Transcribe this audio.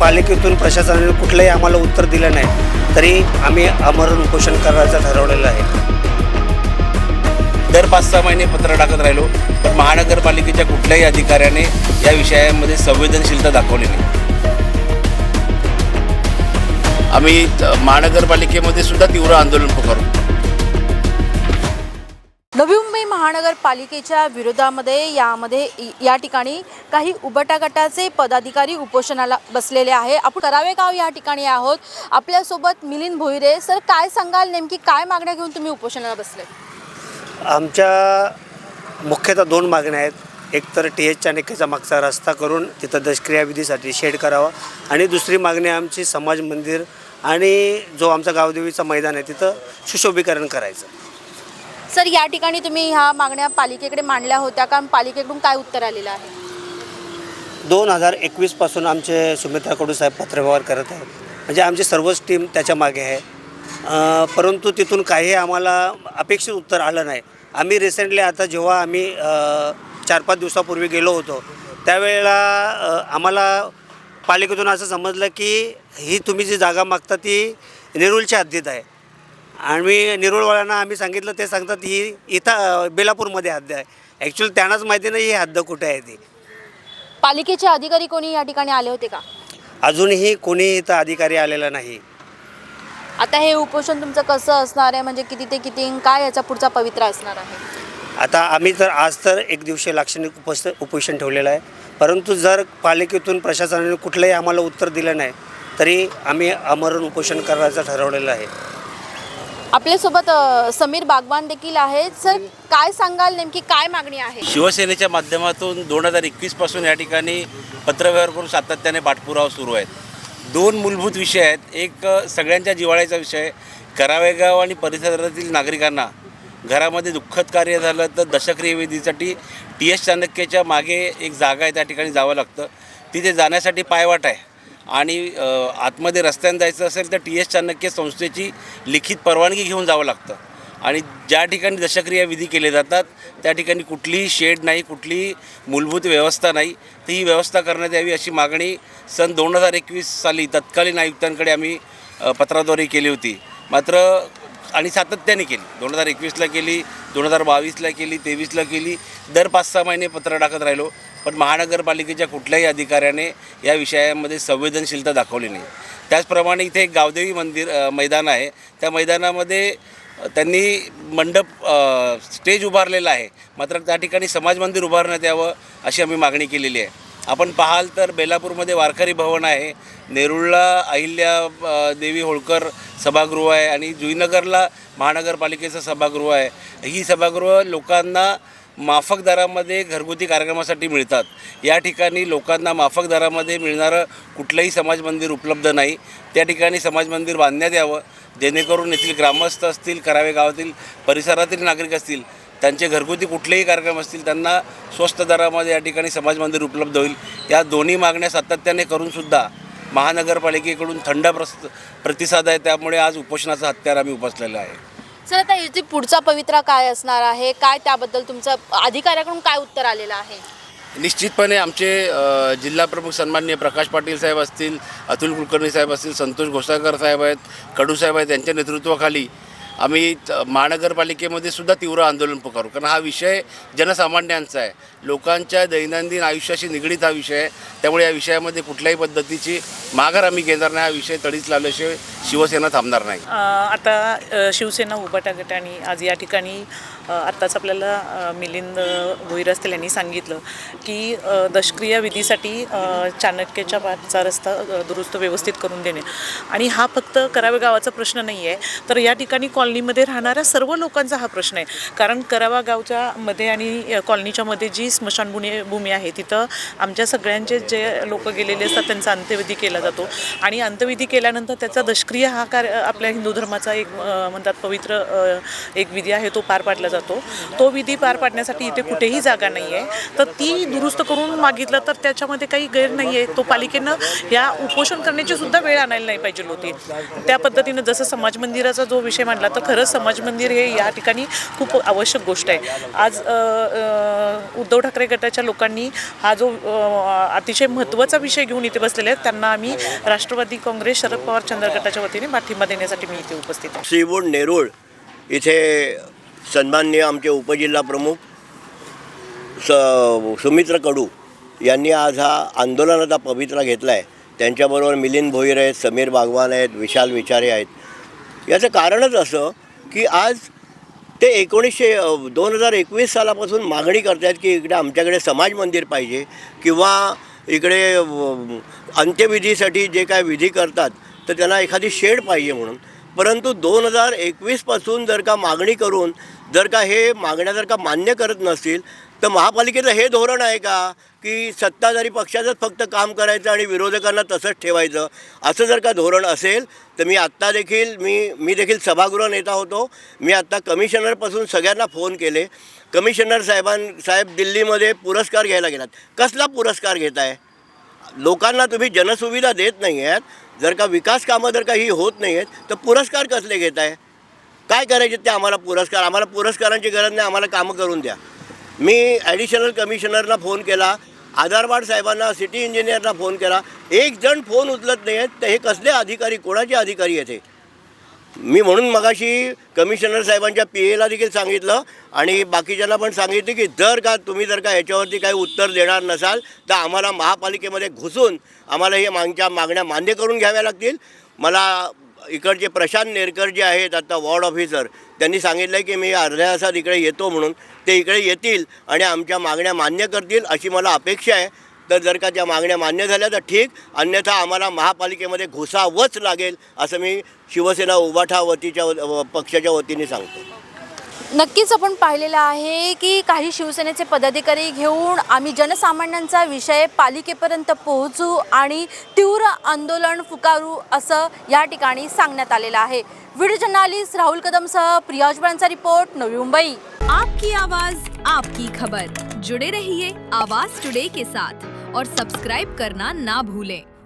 पालिकेतून प्रशासनाने कुठलंही आम्हाला उत्तर दिलं नाही तरी आम्ही आमरण उपोषण करायचं ठरवलेलं आहे. दर पाच सहा महिने पत्र टाकत राहिलो पण महानगरपालिकेच्या कुठल्याही अधिकाऱ्याने या विषयामध्ये संवेदनशीलता दाखवली नाही. आम्ही महानगरपालिकेमध्ये सुद्धा तीव्र आंदोलन पुकारू नवी मुंबई महानगरपालिकेच्या विरोधामध्ये यामध्ये या ठिकाणी काही उबटा गटाचे पदाधिकारी उपोषणाला बसलेले आहे. आपण करावे गाव या ठिकाणी आहोत. आपल्यासोबत मिलिंद भोईरे. सर काय सांगाल? नेमकी काय मागण्या घेऊन तुम्ही उपोषणाला बसले? आमच्या मुख्यतः दोन मागण्या आहेत. एक तर टी एच चाणक्याचा मागचा रस्ता करून तिथं दशक्रियाविधीसाठी शेड करावा आणि दुसरी मागणी आमची समाज मंदिर आणि जो आमचा गावदेवीचा मैदान आहे तिथं सुशोभीकरण करायचं. सर या ठिकाणी तुम्ही ह्या मागण्या पालिकेकडे मांडल्या होत्या कारण पालिकेकडून काय उत्तर आलेलं आहे दोन हजार एकवीसपासून आमचे सुमित्रा कडू साहेब पत्रव्यवहार करत आहेत म्हणजे आमची सर्वच टीम त्याच्यामागे आहे? परंतु तिथून काही आम्हाला अपेक्षित उत्तर आलं नाही. आम्ही रिसेंटली आता जेव्हा आम्ही चार पाच दिवसापूर्वी गेलो होतो त्यावेळेला आम्हाला पालिकेतून असं समजलं की ही तुम्ही जी जागा मागता ती नेरूळच्या हद्दीत आहे. आणि निरोळवाल्यांना आम्ही सांगितलं ते सांगतात ही इथं बेलापूरमध्ये हद्द आहे. ॲक्च्युली त्यांनाच माहिती नाही ही हद्द कुठे आहे ती. पालिकेचे अधिकारी कोणी या ठिकाणी आले होते का? अजूनही कोणी इथं अधिकारी आलेला नाही. आता हे उपोषण तुमचं कसं असणार आहे? म्हणजे किती ते किती काय याचा पुढचा पवित्र असणार आहे? आता आम्ही तर आज तर एक दिवशी लाक्षणिक उपस उपोषण ठेवलेलं आहे. परंतु जर पालिकेतून प्रशासनाने कुठलंही आम्हाला उत्तर दिलं नाही तरी आम्ही आमरण उपोषण करायचं ठरवलेलं आहे. आपल्यासोबत अ, समीर बागवान देखील आहेत. सर काय सांगाल नेमकी? काय मागणी आहे? शिवसेनेच्या माध्यमातून दोन हजार एकवीसपासून या ठिकाणी पत्रव्यवहार करून सातत्याने पाठपुरावा सुरू आहेत दोन मूलभूत विषय आहेत. एक सगळ्यांच्या जिव्हाळ्याचा विषय. करावेगाव आणि परिसरातील नागरिकांना घरामध्ये दुःखद कार्य झालं तर दशक्रियेविधीसाठी टी एस चाणक्यच्या मागे एक जागा आहे त्या ठिकाणी जावं लागतं. तिथे जाण्यासाठी पायवाट आहे. आणि आतमध्ये रस्त्याने जायचं असेल तर टी एस चाणक्य संस्थेची लिखित परवानगी घेऊन जावं लागतं. आणि ज्या ठिकाणी दशक्रिया विधी केले जातात त्या ठिकाणी कुठलीही शेड नाही कुठलीही मूलभूत व्यवस्था नाही. तर ही व्यवस्था करण्यात यावी अशी मागणी सन दोन हजार एकवीस साली तत्कालीन आयुक्तांकडे आम्ही पत्राद्वारे केली होती. मात्र आणि सातत्याने केली. दोन हजार एकवीसला केली दोन हजार बावीसला केली तेवीसला केली. दर पाच सहा महिने पत्र टाकत राहिलो. पण महानगरपालिकेच्या कुठल्याही अधिकाऱ्याने या विषयामध्ये संवेदनशीलता दाखवली नाही. त्याचप्रमाणे इथे एक गावदेवी मंदिर मैदान आहे. त्या मैदानामध्ये त्यांनी मंडप स्टेज उभारलेला आहे. मात्र त्या ठिकाणी समाज मंदिर उभारण्यात यावं अशी आम्ही मागणी केलेली आहे. आपण पाहाल तर बेलापूरमध्ये वारकरी भवन आहे. नेरुळला अहिल्या देवी होळकर सभागृह आहे आणि जुईनगरला महानगरपालिकेचं सभागृह आहे. ही सभागृह लोकांना माफक दरामध्ये घरगुती कार्यक्रमासाठी मिळतात. या ठिकाणी लोकांना माफक दरामध्ये मिळणारं कुठलंही समाज मंदिर उपलब्ध नाही. त्या ठिकाणी समाज मंदिर बांधण्यात यावं. जेणेकरून येथील ग्रामस्थ असतील करावे गावातील परिसरातील नागरिक असतील त्यांचे घरगुती कुठलेही कार्यक्रम असतील त्यांना स्वस्त दरामध्ये या ठिकाणी समाज मंदिर उपलब्ध होईल. या दोन्ही मागण्या सातत्याने करूनसुद्धा महानगरपालिकेकडून थंड प्रस प्रतिसाद आहे. त्यामुळे आज उपोषणाचा हत्यार आम्ही उपसलेला आहे. सर आता याची पुढचा पवित्रा काय असणार आहे? काय त्याबद्दल तुमचं अधिकाऱ्याकडून काय उत्तर आलेलं आहे? निश्चितपणे आमचे जिल्हा प्रमुख सन्माननीय प्रकाश पाटील साहेब असतील अतुल कुलकर्णी साहेब असतील संतोष घोसाळकर साहेब आहेत कडू साहेब आहेत यांच्या नेतृत्वाखाली आम्ही त- महानगरपालिकेमध्ये सुद्धा तीव्र आंदोलन पुकारू कारण हा विषय जनसामान्यांचा आहे. लोकांच्या दैनंदिन आयुष्याशी निगडीत हा विषय आहे. त्यामुळे या विषयामध्ये कुठल्याही पद्धतीची माघार आम्ही घेणार नाही. हा विषय तडीच लावल्याशिवाय शिवसेना थांबणार नाही. आता शिवसेना उभाटा गटाने आज या ठिकाणी आत्ताच आपल्याला मिलिंद भोईर असतील यांनी सांगितलं की दशक्रिया विधीसाठी चाणक्याच्या पाठचा रस्ता दुरुस्त व्यवस्थित करून देणे. आणि हा फक्त करावे गावाचा प्रश्न नाही आहे तर या ठिकाणी कॉलनीमध्ये राहणाऱ्या सर्व लोकांचा हा प्रश्न आहे. कारण करावा गावच्या मध्ये आणि कॉलनीच्या मध्ये जी स्मशानभूमी भूमी आहे तिथं आमच्या सगळ्यांचे जे लोक गेलेले असतात त्यांचा अंत्यविधी केला जातो. आणि अंत्यविधी केल्यानंतर त्याचा दशक्रिया हा कार्य आपल्या हिंदू धर्माचा एक म्हणतात पवित्र एक विधी आहे तो पार पाडला जातो. तो विधी पार पाडण्यासाठी इथे कुठेही जागा नाही आहे. तर ती दुरुस्त करून मागितलं तर त्याच्यामध्ये काही गैर नाही आहे. तो पालिकेनं या उपोषण करण्याची सुद्धा वेळ आणायला नाही पाहिजे होती. त्या पद्धतीनं जसं समाज मंदिराचा जो विषय मांडला तर खरंच समाज मंदिर हे या ठिकाणी खूप आवश्यक गोष्ट आहे. आज उद्धव ठाकरे गटाच्या लोकांनी हा जो अतिशय महत्त्वाचा विषय घेऊन इथे बसलेले आहेत त्यांना आम्ही राष्ट्रवादी काँग्रेस शरद पवार चंद्र गटाच्या वतीने पाठिंबा देण्यासाठी मी इथे उपस्थित आहे. सीवूड नेरूळ इथे सन्माननीय आमचे उपजिल्हा प्रमुख स सुमित्र कडू यांनी आज हा आंदोलनाचा पवित्रा घेतला आहे त्यांच्याबरोबर मिलिंद भोईर आहेत समीर बागवान आहेत विशाल विचारे आहेत. याचं कारणच असं की आज ते एकोणीसशे दोन हजार एकवीस सालापासून मागणी करत आहेत की इकडे आमच्याकडे समाज मंदिर पाहिजे किंवा इकडे अंत्यविधीसाठी जे काय विधी करतात तर त्यांना एखादी शेड पाहिजे म्हणून. परंतु दोन हजार एकवीसपासून जर का मागणी करून जर का हे मागण्या जर का मान्य करत नसतील तर महापालिकेचं हे धोरण आहे का? की सत्ताधारी पक्षाचंच फक्त काम करायचं आणि विरोधकांना तसंच ठेवायचं असं जर का धोरण असेल तर मी आत्ता देखील मी मी देखील सभागृह नेता होतो. मी आत्ता कमिशनरपासून सगळ्यांना फोन केले. कमिशनर साहेबां साहेब दिल्लीमध्ये पुरस्कार घ्यायला गेलात. कसला पुरस्कार घेत आहे लोकांना तुम्ही जनसुविधा देत नाही आहेत. जर का विकास कामं जर का ही होत नाही आहेत तर पुरस्कार कसले घेत आहे काय करायचे ते आम्हाला पुरस्कार आम्हाला पुरस्कारांची गरज नाही आम्हाला कामं करून द्या. मी ॲडिशनल कमिशनरला फोन केला आधारवाड साहेबांना सिटी इंजिनियरला फोन केला. एक जण फोन उचलत नाही आहेत तर हे कसले अधिकारी कोणाचे अधिकारी आहेत हे? मी म्हणून मगाशी कमिशनर साहेबांच्या पी एला देखील सांगितलं आणि बाकीच्यांना पण सांगितलं की जर का तुम्ही जर का याच्यावरती काही उत्तर देणार नसाल तर आम्हाला महापालिकेमध्ये घुसून आम्हाला हे मागच्या मागण्या मान्य करून घ्याव्या लागतील. मला इकडचे प्रशांत नेरकर जे आहेत आता वॉर्ड ऑफिसर त्यांनी सांगितलं की मी अर्ध्या तासात इकडे येतो म्हणून. ते इकडे येतील आणि आमच्या मागण्या मान्य करतील अशी मला अपेक्षा आहे. तर जर का त्या मागण्या मान्य झाल्या तर ठीक अन्यथा आम्हाला महापालिकेमध्ये घुसावंच लागेल असं मी शिवसेना उबाठा वतीच्या व- पक्षाच्या वतीने सांगतो. नक्कीच आपण पाहिलेलं आहे की काही शिवसेनेचे पदाधिकारी घेऊन आम्ही जनसामान्यांचा विषय पालिकेपर्यंत पोहोचू आणि तीव्र आंदोलन फुकारू असं या ठिकाणी सांगण्यात आलेलं आहे. व्हिडिओ जर्नालिस्ट राहुल कदमसह प्रियाजबळांचा रिपोर्ट नवी मुंबई. आपकी आवाज आपकी खबर. जुड़े रहिए आवाज टुडे के साथ. और सब्सक्राइब करना ना भूलें।